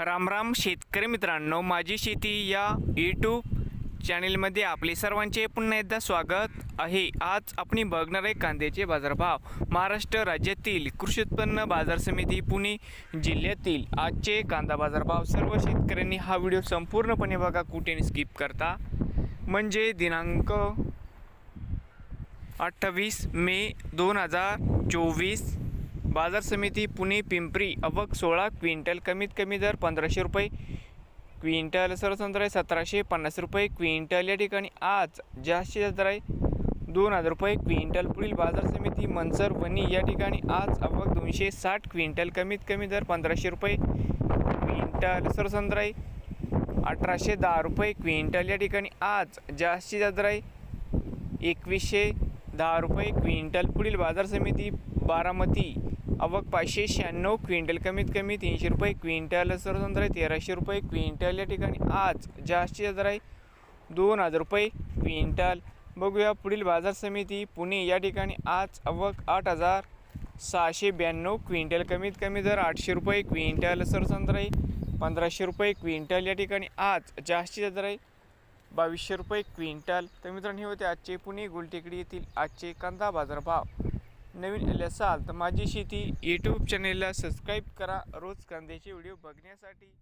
रामराम शेतकरी मित्रांनो माझी शेती या यूट्यूब चॅनेलमध्ये आपले सर्वांचे पुन्हा एकदा स्वागत आहे. आज आपण बघणार आहे कांद्याचे बाजारभाव. महाराष्ट्र राज्यातील कृषी उत्पन्न बाजार समिती पुणे जिल्ह्यातील आजचे कांदा बाजारभाव. सर्व शेतकऱ्यांनी हा व्हिडिओ संपूर्णपणे बघा कुठे स्किप करता. म्हणजे दिनांक अठ्ठावीस मे दोन हजार चोवीस बाजार समिती पुणे पिंपरी अवक सोळा क्विंटल कमीत कमी दर पंधराशे रुपये. क्विंटल सर्वसाधारण सतराशे पन्नास रुपये. क्विंटल या ठिकाणी आज जास्तीत जास्त दर आहे दोन हजार रुपये. क्विंटल पुढील बाजार समिती मनसर वणी या ठिकाणी आज अवक दोनशे साठ. क्विंटल कमीत कमी दर पंधराशे रुपये. क्विंटल सर्वसाधारण आहे अठराशे दहा रुपये. क्विंटल या ठिकाणी आज जास्तीत जास्त दर आहे एकवीसशे दहा रुपये क्विंटल. पुढील बाजार समिती बारामती. अवक पाचशे शहाण्णव क्विंटल. कमीत कमी तीनशे रुपये क्विंटल. सर्वसाधारण आहे तेराशे रुपये क्विंटल. या ठिकाणी आज जास्तीत जास्त आहे दोन हजार रुपये क्विंटल. बघूया पुढील बाजार समिती पुणे. या ठिकाणी आज आवक आठ हजार सहाशे ब्याण्णव क्विंटल. कमीत कमी दर आठशे रुपये क्विंटल. सरसंत्र आहे पंधराशे रुपये क्विंटल. या ठिकाणी आज जास्तीत जास्त आहे बावीसशे रुपये क्विंटल. तर मित्रांनो हे होते आजचे पुणे गुलटेकडी येथील आजचे कांदा बाजारभाव नवीन आले असाल तर माझी शेती यूट्यूब चॅनेलला सबस्क्राईब करा. रोज कांद्याचे व्हिडिओ बघण्यासाठी.